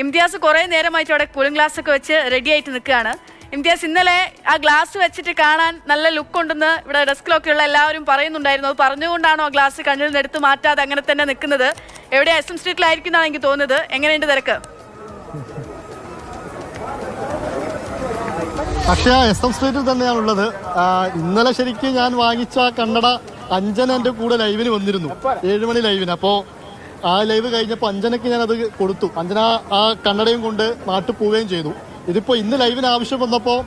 ഇംതിയാസ് കുറേ നേരമായിട്ട് അവിടെ കൂളിംഗ് ഗ്ലാസ് ഒക്കെ വെച്ച് റെഡി ആയിട്ട് നിൽക്കുകയാണ്. ഇംതിയാസ് ഇന്നലെ ആ ഗ്ലാസ് വെച്ചിട്ട് കാണാൻ നല്ല ലുക്ക് ഉണ്ടെന്ന് ഇവിടെ ഡെസ്കിലൊക്കെയുള്ള എല്ലാവരും പറയുന്നുണ്ടായിരുന്നു. അത് പറഞ്ഞുകൊണ്ടാണോ ആ ഗ്ലാസ് കണ്ണിൽ നിന്ന് എടുത്ത് മാറ്റാതെ അങ്ങനെ തന്നെ നിൽക്കുന്നത്? എവിടെ എസ് എം സ്ട്രീറ്റിലായിരിക്കും എനിക്ക് തോന്നുന്നത്. എങ്ങനെയുണ്ട് തിരക്ക്? പക്ഷേ എസ് എം സ്ട്രീറ്റിൽ തന്നെയാണുള്ളത് ഇന്നലെ ശരിക്കും ഞാൻ വാങ്ങിച്ച കണ്ണട അഞ്ജന എന്റെ കൂടെ ലൈവിന് വന്നിരുന്നു. ഏഴുമണി ലൈവിന് അപ്പോൾ ആ ലൈവ് കഴിഞ്ഞപ്പോൾ അഞ്ജനയ്ക്ക് ഞാനത് അത് കൊടുത്തു. അഞ്ജന ആ കണ്ണടയും കൊണ്ട് നാട്ടിൽ പോവുകയും ചെയ്തു. ഇതിപ്പോൾ ഇന്ന് ലൈവിന് ആവശ്യം വന്നപ്പോൾ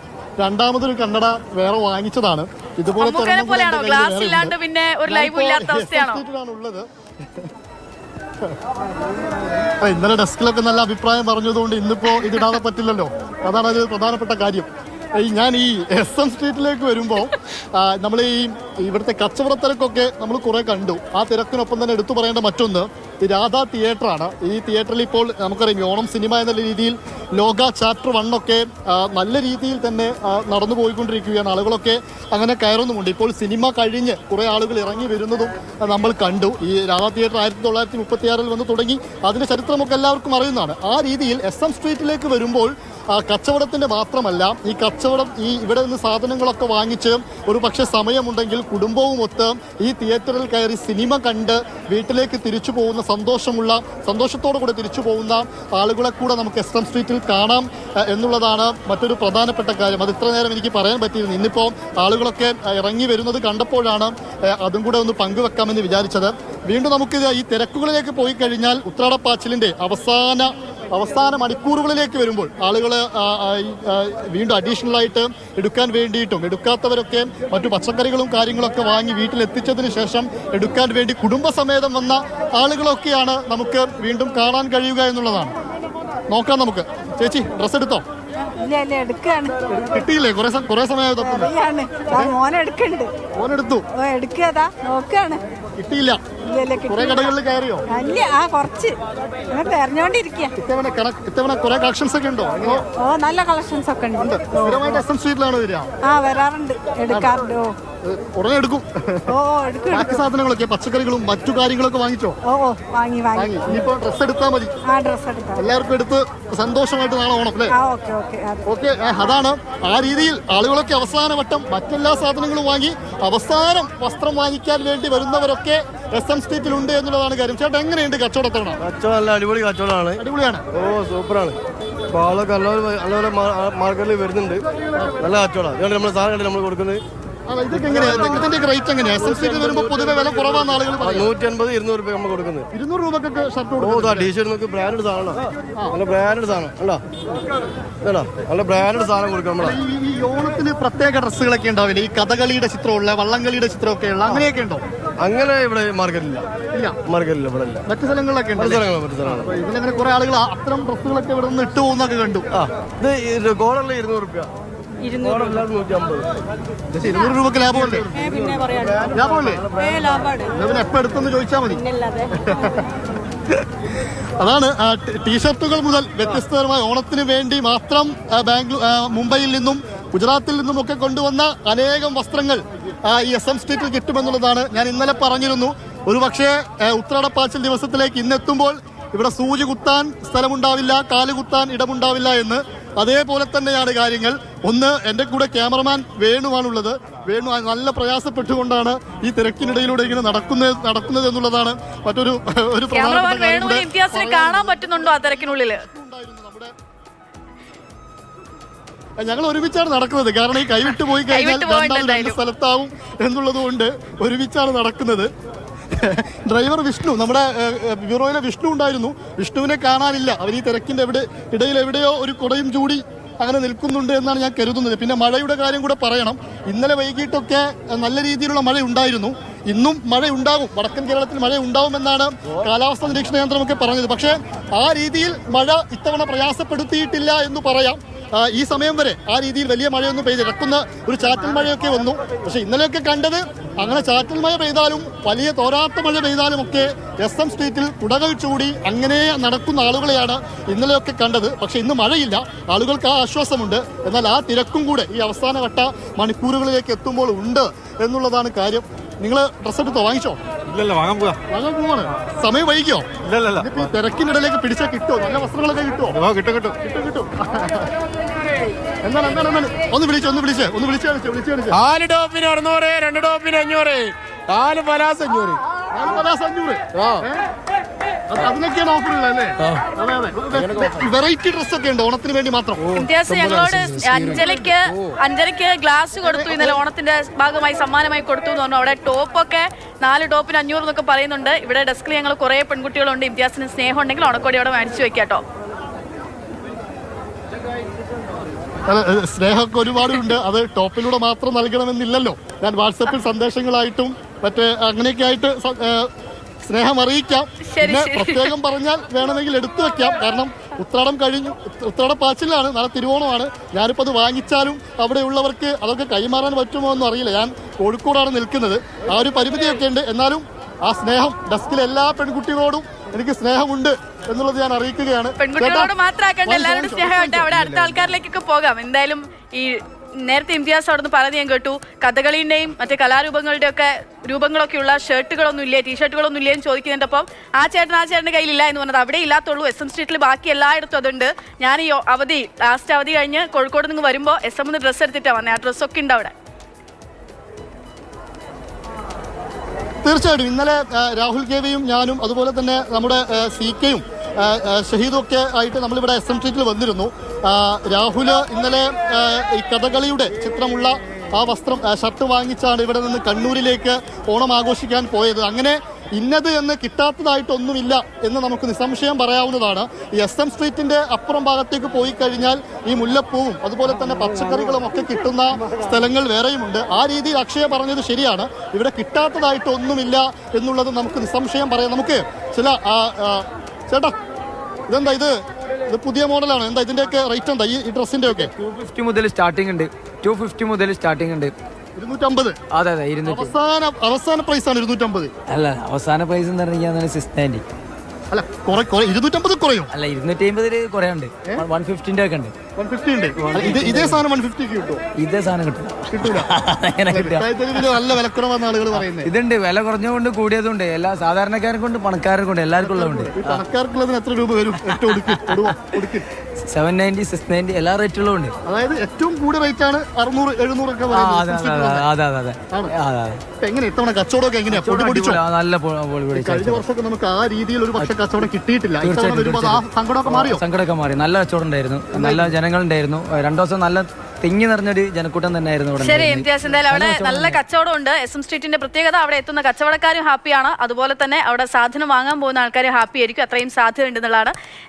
രണ്ടാമതൊരു കണ്ണട വേറെ വാങ്ങിച്ചതാണ്. ഇതുപോലെ പിന്നെ ഒരു ലൈവും ഇല്ലാത്ത അവസ്ഥയാണോ? ഉള്ളത് ഇന്നലെ ഡെസ്കിലൊക്കെ നല്ല അഭിപ്രായം പറഞ്ഞതുകൊണ്ട് ഇന്നിപ്പോ ഇതിടാതെ പറ്റില്ലല്ലോ. അതാണ് ഒരു പ്രധാനപ്പെട്ട കാര്യം. ഈ ഞാൻ ഈ എസ് എം സ്ട്രീറ്റിലേക്ക് വരുമ്പോൾ നമ്മൾ ഈ ഇവിടുത്തെ കച്ചവട തിരക്കൊക്കെ നമ്മൾ കുറെ കണ്ടു. ആ തിരക്കിനൊപ്പം തന്നെ എടുത്തു പറയേണ്ട മറ്റൊന്ന് ഈ രാധ തിയേറ്ററാണ് ഈ തിയേറ്ററിൽ ഇപ്പോൾ നമുക്കറിയാം ഓണം സിനിമ എന്ന രീതിയിൽ ലോക ചാപ്റ്റർ വണ്ണൊക്കെ നല്ല രീതിയിൽ തന്നെ നടന്നു പോയിക്കൊണ്ടിരിക്കുകയാണ്. ആളുകളൊക്കെ അങ്ങനെ കയറുന്നുമുണ്ട്. ഇപ്പോൾ സിനിമ കഴിഞ്ഞ് കുറേ ആളുകൾ ഇറങ്ങി വരുന്നതും നമ്മൾ കണ്ടു. ഈ രാധാ തിയേറ്റർ ആയിരത്തി തൊള്ളായിരത്തി മുപ്പത്തി ആറിൽ വന്ന് തുടങ്ങി. അതിന്റെ ചരിത്രമൊക്കെ എല്ലാവർക്കും അറിയുന്നതാണ്. ആ രീതിയിൽ എസ് എം സ്ട്രീറ്റിലേക്ക് വരുമ്പോൾ ആ, കച്ചവടത്തിന്റെ മാത്രമല്ല ഈ കച്ചവടം ഈ ഇവിടെ നിന്ന് സാധനങ്ങളൊക്കെ വാങ്ങിച്ച് ഒരു പക്ഷേ സമയമുണ്ടെങ്കിൽ കുടുംബവും ഒത്ത് ഈ തിയേറ്ററിൽ കയറി സിനിമ കണ്ട് വീട്ടിലേക്ക് തിരിച്ചു പോകുന്ന സന്തോഷമുള്ള സന്തോഷത്തോടു കൂടെ തിരിച്ചു പോകുന്ന ആളുകളെ കൂടെ നമുക്ക് എസ് എം സ്ട്രീറ്റിൽ കാണാം എന്നുള്ളതാണ് മറ്റൊരു പ്രധാനപ്പെട്ട കാര്യം. അത് ഇത്ര നേരം എനിക്ക് പറയാൻ പറ്റിയിരുന്നു. ഇന്നിപ്പോൾ ആളുകളൊക്കെ ഇറങ്ങി വരുന്നത് കണ്ടപ്പോഴാണ് അതും കൂടെ ഒന്ന് പങ്കുവെക്കാമെന്ന് വിചാരിച്ചത്. വീണ്ടും നമുക്ക് ഈ തിരക്കുകളിലേക്ക് പോയി കഴിഞ്ഞാൽ ഉത്രാടപ്പാച്ചിലിന്റെ അവസാന അവസാന മണിക്കൂറുകളിലേക്ക് വരുമ്പോൾ ആളുകൾ വീണ്ടും അഡീഷണൽ ആയിട്ട് എടുക്കാൻ വേണ്ടിയിട്ടും എടുക്കാത്തവരൊക്കെ മറ്റു പച്ചക്കറികളും കാര്യങ്ങളൊക്കെ വാങ്ങി വീട്ടിലെത്തിച്ചതിന് ശേഷം എടുക്കാൻ വേണ്ടി കുടുംബസമേതം വന്ന ആളുകളൊക്കെയാണ് നമുക്ക് വീണ്ടും കാണാൻ കഴിയുക എന്നുള്ളതാണ്. നോക്കാം നമുക്ക്. ചേച്ചി ഡ്രസ് എടുത്തോ? കിട്ടിയില്ലേ? കുറെ കുറെ സമയം എടുക്കതാ നോക്കാണ്. കിട്ടിയില്ല. കടകളിൽ കയറിയോ? അല്ല ആ കുറച്ച്. ഇത്തവണ കുറെ കളക്ഷൻസ് ഒക്കെ ഉണ്ടോ? ഓ നല്ല കളക്ഷൻസ് ഒക്കെ ഉണ്ട്. സ്ഥിരമായിട്ട് എസ് എം സ്ട്രീറ്റിലാണ് വരിക? ആ വരാറുണ്ട്. എടുക്കാറുണ്ട്. ഉടനെ എടുക്കും. ഓ എടുക്കും ബാക്കി സാധനങ്ങളൊക്കെ പച്ചക്കറികളും മറ്റു കാര്യങ്ങളൊക്കെ വാങ്ങിച്ചോ? ഓ വാങ്ങി വാങ്ങി. ഇനിയിപ്പോ ഡ്രസ്സ് എടുത്താൽ മതി. ആ ഡ്രസ് എടുക്കാം എല്ലാവർക്കും എടുത്ത് സന്തോഷമായിട്ട് നാളെ ഓണം അല്ലേ? ഓക്കെ ഓക്കെ ഓക്കെ അതാണ്. ആ രീതിയിൽ ആളുകളൊക്കെ അവസാന വട്ടം മറ്റെല്ലാ സാധനങ്ങളും വാങ്ങി അവസാനം വസ്ത്രം വാങ്ങിക്കാൻ വേണ്ടി വരുന്നവരൊക്കെ എസ് എം സ്ട്രീറ്റിൽ ഉണ്ട് എന്നുള്ളതാണ് കാര്യം. ചേട്ടാ എങ്ങനെയുണ്ട് കച്ചവടത്തവണ കച്ചവടം നല്ല അടിപൊളി കച്ചവടമാണ്. അടിപൊളിയാണ്. ഓ സൂപ്പറാണ്. അപ്പോൾ ആളൊക്കെ നല്ലപോലെ നല്ലപോലെ മാർക്കറ്റിൽ വരുന്നുണ്ട്. നല്ല കച്ചവടം അതുകൊണ്ട് നമ്മൾ സാധനം നമ്മൾ കൊടുക്കുന്നത് ഇതൊക്കെ എങ്ങനെയാണ് ഇതിന്റെ റേറ്റ് എങ്ങനെയാ? എസ് എം സ്ട്രീറ്റിൽ വരുമ്പോൾ പൊതുവെ വില ആളുകൾ പറയും നൂറ്റി അൻപത് ഇരുന്നൂറ് രൂപ നമ്മൾ കൊടുക്കുന്നത്. ഇരുന്നൂറ് രൂപക്കൊക്കെ ഷർട്ട് കൊടുക്കും ഇതാ ടീഷർട്ട് നമുക്ക് ബ്രാൻഡ് സാധനം നല്ല ബ്രാൻഡ് സാധനം. അല്ല അല്ല നല്ല ബ്രാൻഡ് സാധനം കൊടുക്കും നമ്മളെ. ഈ- ഈ ഓണത്തിന് പ്രത്യേക ഡ്രസ്സുകളൊക്കെ ഉണ്ടാവില്ല? ഈ കഥകളിയുടെ ചിത്രമുള്ള വള്ളംകളിയുടെ ചിത്രമൊക്കെ ഉള്ള അങ്ങനെയൊക്കെ ഉണ്ടോ? അങ്ങനെ ഇവിടെ മാർക്കറ്റില്ല ഇല്ല. മാർക്കറ്റില്ല ഇവിടെ ഇല്ല. മറ്റു സ്ഥലങ്ങളിലൊക്കെ ഇതിലങ്ങനെ കുറെ ആളുകൾ അത്തരം ഡ്രസ്സുകളൊക്കെ ഇവിടെ നിന്ന് ഇട്ടു പോകുന്നൊക്കെ കണ്ടു. ആ ഇത് ഗോളറിൽ ഇരുന്നൂറ് രൂപ ഇരുന്നൂറ് രൂപക്ക് ലാഭമല്ലേ ലാഭമല്ലേ പിന്നെ എപ്പോ എടുത്തെന്ന് ചോദിച്ചാൽ മതി. അതാണ് ടീഷർട്ടുകൾ മുതൽ വ്യത്യസ്തപരമായ ഓണത്തിന് വേണ്ടി മാത്രം ബാംഗ്ലൂർ മുംബൈയിൽ നിന്നും ഗുജറാത്തിൽ നിന്നും ഒക്കെ കൊണ്ടുവന്ന അനേകം വസ്ത്രങ്ങൾ ഈ എസ് എം സ്ട്രീറ്റിൽ കിട്ടുമെന്നുള്ളതാണ് ഞാൻ ഇന്നലെ പറഞ്ഞിരുന്നു. ഒരു പക്ഷേ ഉത്രാടപ്പാച്ചിൽ ദിവസത്തിലേക്ക് ഇന്നെത്തുമ്പോൾ ഇവിടെ സൂചി കുത്താൻ സ്ഥലമുണ്ടാവില്ല കാൽ കുത്താൻ ഇടമുണ്ടാവില്ല എന്ന് അതേപോലെ തന്നെയാണ് കാര്യങ്ങൾ. ഒന്ന് എന്റെ കൂടെ ക്യാമറമാൻ വേണുവാണുള്ളത്. വേണു നല്ല പ്രയാസപ്പെട്ടുകൊണ്ടാണ് ഈ തിരക്കിനിടയിലൂടെ ഇങ്ങനെ നടക്കുന്നത് നടക്കുന്നത് എന്നുള്ളതാണ് മറ്റൊരു ഒരു കാണാൻ പറ്റുന്നുണ്ടോ ആ തിരക്കിനുള്ളിൽ ഞങ്ങൾ ഒരുമിച്ചാണ് നടക്കുന്നത്. കാരണം ഈ കൈവിട്ട് പോയി കഴിഞ്ഞാൽ രണ്ടാൾ രണ്ട്. സ്ഥലത്താവും എന്നുള്ളത് കൊണ്ട് ഒരുമിച്ചാണ് നടക്കുന്നത്. ഡ്രൈവർ വിഷ്ണു നമ്മുടെ ബ്യൂറോയിലെ വിഷ്ണു ഉണ്ടായിരുന്നു. വിഷ്ണുവിനെ കാണാനില്ല. അവർ ഈ തിരക്കിന്റെ എവിടെ ഇടയിൽ എവിടെയോ ഒരു കുടയും ചൂടി അങ്ങനെ നിൽക്കുന്നുണ്ട് എന്നാണ് ഞാൻ കരുതുന്നത്. പിന്നെ മഴയുടെ കാര്യം കൂടെ പറയണം. ഇന്നലെ വൈകിട്ടൊക്കെ നല്ല രീതിയിലുള്ള മഴ ഉണ്ടായിരുന്നു ഇന്നും മഴ ഉണ്ടാകും വടക്കൻ കേരളത്തിൽ മഴ ഉണ്ടാവുമെന്നാണ് കാലാവസ്ഥാ നിരീക്ഷണ കേന്ദ്രമൊക്കെ പറഞ്ഞത്. പക്ഷേ ആ രീതിയിൽ മഴ ഇത്തവണ പ്രയാസപ്പെടുത്തിയിട്ടില്ല എന്ന് പറയാം. ഈ സമയം വരെ ആ രീതിയിൽ വലിയ മഴയൊന്നും പെയ്ത് ഇറക്കുന്ന ഒരു ചാറ്റൽ മഴയൊക്കെ വന്നു. പക്ഷേ ഇന്നലെയൊക്കെ കണ്ടത് അങ്ങനെ ചാറ്റൽ മഴ പെയ്താലും വലിയ തോരാത്ത മഴ പെയ്താലും ഒക്കെ എസ് എം സ്ട്രീറ്റിൽ കുടകൾ ചൂടി അങ്ങനെ നടക്കുന്ന ആളുകളെയാണ് ഇന്നലെയൊക്കെ കണ്ടത്. പക്ഷേ ഇന്ന് മഴയില്ല. ആളുകൾക്ക് ആ ആശ്വാസമുണ്ട്. എന്നാൽ ആ തിരക്കും കൂടെ ഈ അവസാനഘട്ട മണിക്കൂറുകളിലേക്ക് എത്തുമ്പോൾ ഉണ്ട് എന്നുള്ളതാണ് കാര്യം. നിങ്ങൾ ഡ്രസ്സ് എടുത്തോ? വാങ്ങിച്ചോ? ഇല്ലല്ല വാങ്ങാൻ പോവാ. വാങ്ങാൻ പോവാണ്. സമയം വൈകിയോ? ഇല്ലല്ല ഈ തിരക്കിനിടയിലേക്ക് പിടിച്ചാൽ കിട്ടുമോ നല്ല വസ്ത്രങ്ങളൊക്കെ കിട്ടുമോ ഓ കിട്ടും കിട്ടും. കിട്ടും കിട്ടും. എന്താണ് എന്താണ് എന്താണ്? ഒന്ന് വിളിച്ച് ഒന്ന് വിളിച്ച് ഒന്ന് വിളിച്ച് നാല് ടോപ്പിന് അറുന്നൂറ് രണ്ട് ടോപ്പിന് അഞ്ഞൂറ് നാല് പലാസ് അഞ്ഞൂറ്. നാല് പലാസ് അഞ്ഞൂറ്. ഏ? അത് അതിനൊക്കെയാണ് ഓഫർ ഉള്ളത് അല്ലേ? അതെ അതെ. വെറൈറ്റി ഡ്രസ് ഒക്കെ ഉണ്ട് ഓണത്തിന് വേണ്ടി മാത്രം. ഇംതിയാസ് ഞങ്ങളോട് അഞ്ജലിക്ക് അഞ്ജലിക്ക് ഗ്ലാസ് കൊടുത്തു ഇന്നലെ ഓണത്തിന്റെ ഭാഗമായി സമ്മാനമായി കൊടുത്തു എന്ന് പറഞ്ഞു. അവിടെ ടോപ്പൊക്കെ നാല് ടോപ്പിന് അഞ്ഞൂറ് എന്നൊക്കെ പറയുന്നുണ്ട്. ഇവിടെ ഡെസ്കിൽ ഞങ്ങൾ കുറെ പെൺകുട്ടികളുണ്ട്. ഇംതിയാസിന് സ്നേഹം ഉണ്ടെങ്കിൽ ഓണക്കോടി അവിടെ മേടിച്ചു വെക്കാട്ടോ സ്നേഹമൊക്കെ ഒരുപാടുണ്ട്. അത് ടോപ്പിലൂടെ മാത്രം നൽകണമെന്നില്ലല്ലോ. ഞാൻ വാട്സപ്പിൽ സന്ദേശങ്ങളായിട്ടും മറ്റേ അങ്ങനെയൊക്കെ ആയിട്ട് സ്നേഹം അറിയിക്കാം. പിന്നെ പ്രത്യേകം പറഞ്ഞാൽ വേണമെങ്കിൽ എടുത്തു വെക്കാം. കാരണം ഉത്രാടം കഴിഞ്ഞു. ഉത്രാടം പാച്ചിലാണ്. നാളെ തിരുവോണമാണ്. ഞാനിപ്പോൾ അത് വാങ്ങിച്ചാലും അവിടെ ഉള്ളവർക്ക് അതൊക്കെ കൈമാറാൻ പറ്റുമോ എന്ന് അറിയില്ല. ഞാൻ കോഴിക്കോടാണ് നിൽക്കുന്നത്. ആ ഒരു പരിമിതിയൊക്കെ ഉണ്ട്. എന്നാലും ആ സ്നേഹം ഡെസ്കിലെ എല്ലാ പെൺകുട്ടികളോടും എനിക്ക് സ്നേഹമുണ്ട് എന്നുള്ളത് ഞാൻ അറിയിക്കുകയാണ്. പെൺകുട്ടികളോട് മാത്രമാക്കേണ്ട എല്ലാവരോടും സ്നേഹമായിട്ട് അവിടെ അടുത്ത ആൾക്കാരിലേക്കൊക്കെ പോകാം. എന്തായാലും ഈ നേരത്തെ ഇംതിയാസ് അവിടെ നിന്ന് പറഞ്ഞ് ഞാൻ കേട്ടു. കഥകളിന്റെയും മറ്റേ കലാരൂപങ്ങളുടെയും ഒക്കെ രൂപങ്ങളൊക്കെയുള്ള ഷർട്ടുകളൊന്നും ഇല്ലേ ടീഷർട്ടുകളൊന്നും ഇല്ലേ എന്ന് ചോദിക്കുന്നുണ്ട്. അപ്പം ആ ചേട്ടൻ ആ ചേട്ടന്റെ കയ്യിലില്ല എന്ന് പറഞ്ഞത് അവിടെ ഇല്ലാത്തുള്ളൂ. എസ് എം സ്ട്രീറ്റിൽ ബാക്കി എല്ലായിടത്തും അതുണ്ട്. ഞാൻ ഈ അവധി ലാസ്റ്റ് അവധി കഴിഞ്ഞ് കോഴിക്കോട് നിന്ന് വരുമ്പോൾ എസ് എം ഡ്രസ്സ് എടുത്തിട്ടാണ് വന്നത് ആ ഡ്രസ്സൊക്കെ ഉണ്ട് അവിടെ. തീർച്ചയായിട്ടും. ഇന്നലെ രാഹുൽ കേവിയും ഞാനും അതുപോലെ തന്നെ നമ്മുടെ സി കെയും ഷഹീദും ഒക്കെ ആയിട്ട് നമ്മളിവിടെ എസ് എം സ്ട്രീറ്റിൽ വന്നിരുന്നു. രാഹുൽ ഇന്നലെ ഈ കഥകളിയുടെ ചിത്രമുള്ള ആ വസ്ത്രം ഷർട്ട് വാങ്ങിച്ചാണ് ഇവിടെ നിന്ന് കണ്ണൂരിലേക്ക് ഓണം ആഘോഷിക്കാൻ പോയത്. അങ്ങനെ ഇന്നത് എന്ന് കിട്ടാത്തതായിട്ടൊന്നുമില്ല എന്ന് നമുക്ക് നിസ്സംശയം പറയാവുന്നതാണ്. ഈ എസ് എം സ്ട്രീറ്റിന്റെ അപ്പുറം ഭാഗത്തേക്ക് പോയി കഴിഞ്ഞാൽ ഈ മുല്ലപ്പൂവും അതുപോലെ തന്നെ പച്ചക്കറികളും ഒക്കെ കിട്ടുന്ന സ്ഥലങ്ങൾ വേറെയുമുണ്ട്. ആ രീതിയിൽ അക്ഷയ പറഞ്ഞത് ശരിയാണ്. ഇവിടെ കിട്ടാത്തതായിട്ടൊന്നുമില്ല എന്നുള്ളത് നമുക്ക് നിസ്സംശയം പറയാം. നമുക്ക് ചില ചേട്ടാ ഇതെന്താ ഇത്? ഇത് പുതിയ മോഡലാണ്. എന്താ ഇതിന്റെയൊക്കെ റേറ്റ് എന്താ? ഈ ഡ്രസ്സിന്റെ ഒക്കെ ടു ഫിഫ്റ്റി മുതൽ സ്റ്റാർട്ടിംഗ് ഉണ്ട്. ടു ഫിഫ്റ്റി മുതൽ സ്റ്റാർട്ടിംഗ് ഉണ്ട്. ഇരുന്നൂറ്റമ്പത്. അതെ അതെ ഇരുന്നൂറ്റി അവസാന അവസാന ആണ് ഇരുന്നൂറ്റമ്പത്. അല്ല അവസാന പ്രൈസ് എന്ന് പറഞ്ഞാൽ സിക്സ് നയന്റി. അല്ല ഇരുന്നൂറ്റമ്പത് കുറയും? അല്ല ഇരുന്നൂറ്റി അമ്പതിൽ കുറേ ഉണ്ട് വൺ ഫിഫ്റ്റിന്റെ ഒക്കെ ഉണ്ട്. വൺ ഫിഫ്റ്റി ഉണ്ട് ഇത് ഇതേ സാധനം വൺ ഇതേ സാധനം കിട്ടും കിട്ടൂല. നല്ല ആളുകൾ പറയുന്നത് ഇതുണ്ട്. വില കുറഞ്ഞുകൊണ്ട് കൂടിയതുണ്ട്. എല്ലാ സാധാരണക്കാർക്കുണ്ട് പണക്കാർക്കുണ്ട് എല്ലാവർക്കും ഉള്ളതുണ്ട്. പണക്കാർക്കുള്ളതിന് എത്ര രൂപ വരും? സെവൻ നയന്റി സിക്സ് നയന്റി എല്ലാ റേറ്റുകളും ഉണ്ട്. അതായത് ഏറ്റവും കൂടിയ റേറ്റ് ആണ് അറുന്നൂറ് എഴുന്നൂറ് ഒക്കെ എങ്ങനെ ഇത്തവണ കച്ചവടമൊക്കെ എങ്ങനെയാ? നല്ല കഴിഞ്ഞ വർഷമൊക്കെ നമുക്ക് ആ രീതിയിൽ ഒരു പക്ഷെ കച്ചവടം കിട്ടിയിട്ടില്ല. ഇത്തവണ വരുമ്പോൾ ആ സങ്കടമൊക്കെ മാറിയോ? സങ്കടമൊക്കെ മാറി. നല്ല കച്ചവടം ഉണ്ടായിരുന്നു നല്ല ജനങ്ങളുണ്ടായിരുന്നു. രണ്ടു ദിവസം നല്ല തിങ്ങി നിറഞ്ഞൊരു ജനക്കൂട്ടം തന്നെയായിരുന്നു ആയിരുന്നു ശരി. ഇംതിയാസ് എന്തായാലും അവിടെ നല്ല കച്ചവടം ഉണ്ട് എസ് എം സ്ട്രീറ്റിന്റെ പ്രത്യേകത അവിടെ എത്തുന്ന കച്ചവടക്കാരും ഹാപ്പിയാണ്. അതുപോലെ തന്നെ അവിടെ സാധനം വാങ്ങാൻ പോകുന്ന ആൾക്കാരും ഹാപ്പി ആയിരിക്കും അത്രയും സാധ്യത ഉണ്ടെന്നുള്ളതാണ്